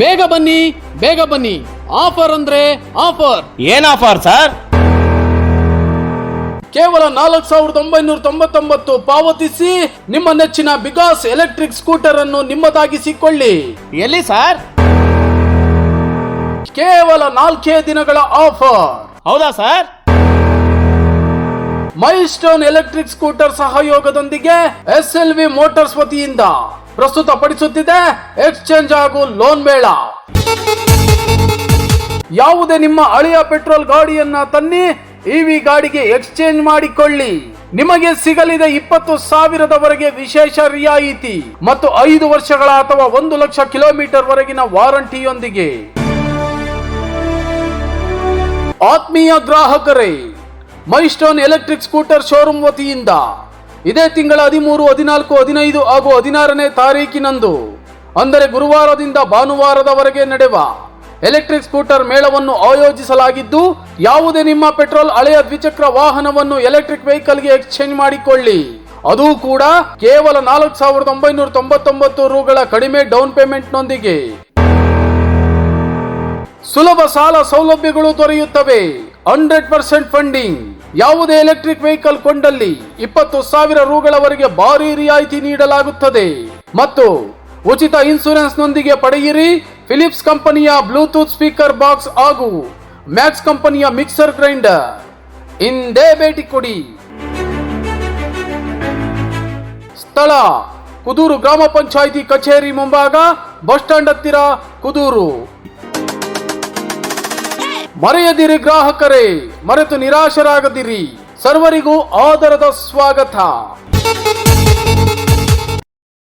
ಬೇಗ ಬನ್ನಿ ಬೇಗ ಬನ್ನಿ. ಆಫರ್ ಅಂದ್ರೆ ಆಫರ್ ಏನ್ ಆಫರ್ ಸರ್ ಕೇವಲ ನಾಲ್ಕು ಸಾವಿರದ ಒಂಬೈನೂರ ತೊಂಬತ್ತೊಂಬತ್ತು ಪಾವತಿಸಿ ನಿಮ್ಮ ನೆಚ್ಚಿನ ಬಿಕಾಸ್ ಎಲೆಕ್ಟ್ರಿಕ್ ಸ್ಕೂಟರ್ ಅನ್ನು ನಿಮ್ಮದಾಗಿಸಿಕೊಳ್ಳಿ. ಎಲ್ಲಿ ಸರ್ ಕೇವಲ ನಾಲ್ಕೇ ದಿನಗಳ ಆಫರ್ ಹೌದಾ ಸರ್ ಮೈಸ್ಟೋನ್ ಸ್ಟೋನ್ ಎಲೆಕ್ಟ್ರಿಕ್ ಸ್ಕೂಟರ್ ಸಹಯೋಗದೊಂದಿಗೆ ಎಸ್ ಎಲ್ ವಿ ಮೋಟರ್ಸ್ ವತಿಯಿಂದ ಪ್ರಸ್ತುತಪಡಿಸುತ್ತಿದೆ ಎಕ್ಸ್ಚೇಂಜ್ ಹಾಗೂ ಲೋನ್ ಮೇಳ. ಯಾವುದೇ ನಿಮ್ಮ ಹಳೆಯ ಪೆಟ್ರೋಲ್ ಗಾಡಿಯನ್ನ ತನ್ನಿ ಇವಿ ಗಾಡಿಗೆ ಎಕ್ಸ್ಚೇಂಜ್ ಮಾಡಿಕೊಳ್ಳಿ. ನಿಮಗೆ ಸಿಗಲಿದೆ ಇಪ್ಪತ್ತು ಸಾವಿರದವರೆಗೆ ವಿಶೇಷ ರಿಯಾಯಿತಿ ಮತ್ತು ಐದು ವರ್ಷಗಳ ಅಥವಾ ಒಂದು ಲಕ್ಷ ಕಿಲೋಮೀಟರ್ ವರೆಗಿನ ವಾರಂಟಿಯೊಂದಿಗೆ. ಆತ್ಮೀಯ ಗ್ರಾಹಕರೇ, ಮೈಸ್ಟೋನ್ ಎಲೆಕ್ಟ್ರಿಕ್ ಸ್ಕೂಟರ್ ಶೋರೂಮ್ ವತಿಯಿಂದ ಇದೇ ತಿಂಗಳ ಹದಿಮೂರು, ಹದಿನಾಲ್ಕು, ಹದಿನೈದು ಹಾಗೂ ಹದಿನಾರನೇ ತಾರೀಕಿನಂದು ಅಂದರೆ ಗುರುವಾರದಿಂದ ಭಾನುವಾರದವರೆಗೆ ನಡೆವ ಎಲೆಕ್ಟ್ರಿಕ್ ಸ್ಕೂಟರ್ ಮೇಳವನ್ನು ಆಯೋಜಿಸಲಾಗಿದ್ದು, ಯಾವುದೇ ನಿಮ್ಮ ಪೆಟ್ರೋಲ್ ಹಳೆಯ ದ್ವಿಚಕ್ರ ವಾಹನವನ್ನು ಎಲೆಕ್ಟ್ರಿಕ್ ವೆಹಿಕಲ್ಗೆ ಎಕ್ಸ್ಚೇಂಜ್ ಮಾಡಿಕೊಳ್ಳಿ. ಅದು ಕೂಡ ಕೇವಲ ನಾಲ್ಕು ಸಾವಿರದ ಒಂಬೈನೂರ ತೊಂಬತ್ತೊಂಬತ್ತು ರೂಗಳ ಕಡಿಮೆ ಡೌನ್ ಪೇಮೆಂಟ್ನೊಂದಿಗೆ. ಸುಲಭ ಸಾಲ ಸೌಲಭ್ಯಗಳು ದೊರೆಯುತ್ತವೆ. Hundred percent funding. ಯಾವುದೇ ಎಲೆಕ್ಟ್ರಿಕ್ ವೆಹಿಕಲ್ ಕೊಂಡಲ್ಲಿ ಇಪ್ಪತ್ತು ಸಾವಿರ ರೂಗಳವರೆಗೆ ಭಾರಿ ರಿಯಾಯಿತಿ ನೀಡಲಾಗುತ್ತದೆ. ಮತ್ತು ಉಚಿತ ಇನ್ಸೂರೆನ್ಸ್ ನೊಂದಿಗೆ ಪಡೆಯಿರಿ ಫಿಲಿಪ್ಸ್ ಕಂಪನಿಯ ಬ್ಲೂಟೂತ್ ಸ್ಪೀಕರ್ ಬಾಕ್ಸ್ ಹಾಗೂ ಮ್ಯಾಕ್ಸ್ ಕಂಪನಿಯ ಮಿಕ್ಸರ್ ಗ್ರೈಂಡರ್ ಇಂದೇ ಭೇಟಿ ಕೊಡಿ. ಸ್ಥಳ, ಕುದೂರು ಗ್ರಾಮ ಪಂಚಾಯಿತಿ ಕಚೇರಿ ಮುಂಭಾಗ, ಬಸ್ ಸ್ಟ್ಯಾಂಡ್ ಹತ್ತಿರ, ಕುದೂರು. ಮರೆಯದಿರಿ ಗ್ರಾಹಕರೇ ಮರೆತು ನಿರಾಶರಾಗದಿರಿ. ಸರ್ವರಿಗೂ ಆದರದ ಸ್ವಾಗತ.